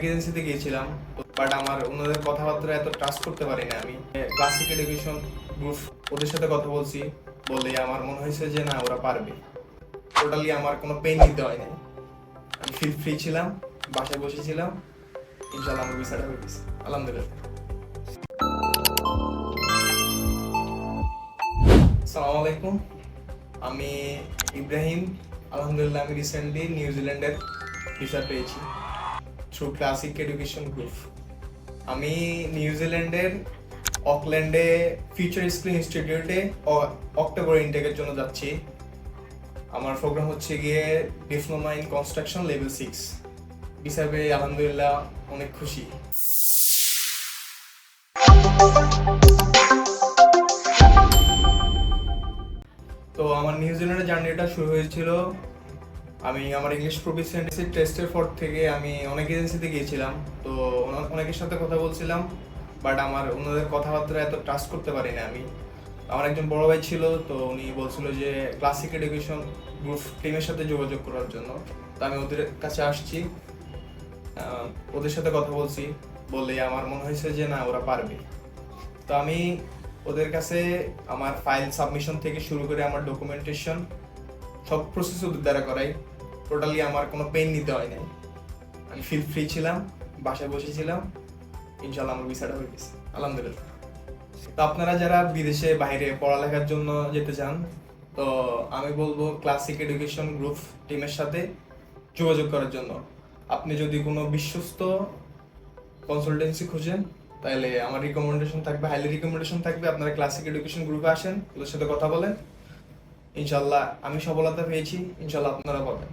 অনেক এজেন্সিতে গিয়েছিলাম বাট আমার ওনাদের কথাবার্তা এত ট্রাস্ট করতে পারি না আমি ক্লাসিক এডুকেশন গ্রুপ ওদের সাথে কথা বলছি বলে আমার মনে হয়েছে যে না, ওরা পারবে। টোটালি আমার কোনো পেন নিতে হয় নাই আমি ফিল ফ্রি ছিলাম, বাসায় বসেছিলাম ইনশাল্লাহ আমার ভিসাটা হয়ে গেছে। আলহামদুলিল্লাহ। আসসালামু আলাইকুম। আমি ইব্রাহিম। আলহামদুলিল্লাহ আমি রিসেন্টলি নিউজিল্যান্ডের ভিসা পেয়েছি। থ্রু ক্লাসিক এডুকেশন গ্রুপ আমি নিউজিল্যান্ডের অকল্যান্ডে ফিউচার স্কিল ইনস্টিটিউটে অক্টোবর ইনটেকের জন্য যাচ্ছি। আমার প্রোগ্রাম হচ্ছে গিয়ে diploma in construction level six হিসাবে আলহামদুলিল্লাহ অনেক খুশি। তো আমার নিউজিল্যান্ডের জার্নিটা শুরু হয়েছিল আমি আমার ইংলিশ প্রফিসিয়েন্সি টেস্টের পর থেকে আমি অনেক এজেন্সিতে গিয়েছিলাম, তো অনেকের সাথে কথা বলছিলাম বাট আমার ওনাদের কথাবার্তা এত ট্রাস্ট করতে পারি না আমি। আমার একজন বড় ভাই ছিল, তো উনি বলছিল যে ক্লাসিক এডুকেশন গ্রুপ টিমের সাথে যোগাযোগ করার জন্য। তো আমি ওদের কাছে আসছি ওদের সাথে কথা বলছি বলে আমার মনে হয়েছে যে না, ওরা পারবে। তো আমি ওদের কাছে আমার ফাইল সাবমিশন থেকে শুরু করে আমার ডকুমেন্টেশন প্রসেস ওদের দ্বারা করাই। টোটালি আমার কোনো পেন নিতে হয় নাই। আমি ফিল ফ্রি ছিলাম, বাসায় বসেছিলাম। ইনশাল্লাহ আমার ভিসাটা হয়ে গেছে। আলহামদুলিল্লাহ। তো আপনারা যারা বিদেশে, বাইরে পড়ালেখার জন্য যেতে চান, তো আমি বলব ক্লাসিক এডুকেশন গ্রুপ টিমের সাথে যোগাযোগ করার জন্য। আপনি যদি কোনো বিশ্বস্ত কনসালটেন্সি খুঁজেন, তাহলে আমার রিকমেন্ডেশন থাকবে হাইলি রিকমেন্ডেশন থাকবে। আপনারা ক্লাসিক এডুকেশন গ্রুপে আসেন, ওদের সাথে কথা বলেন। ইনশাল্লাহ আমি সফলতা পেয়েছি ইনশাল্লাহ আপনারা পাবেন।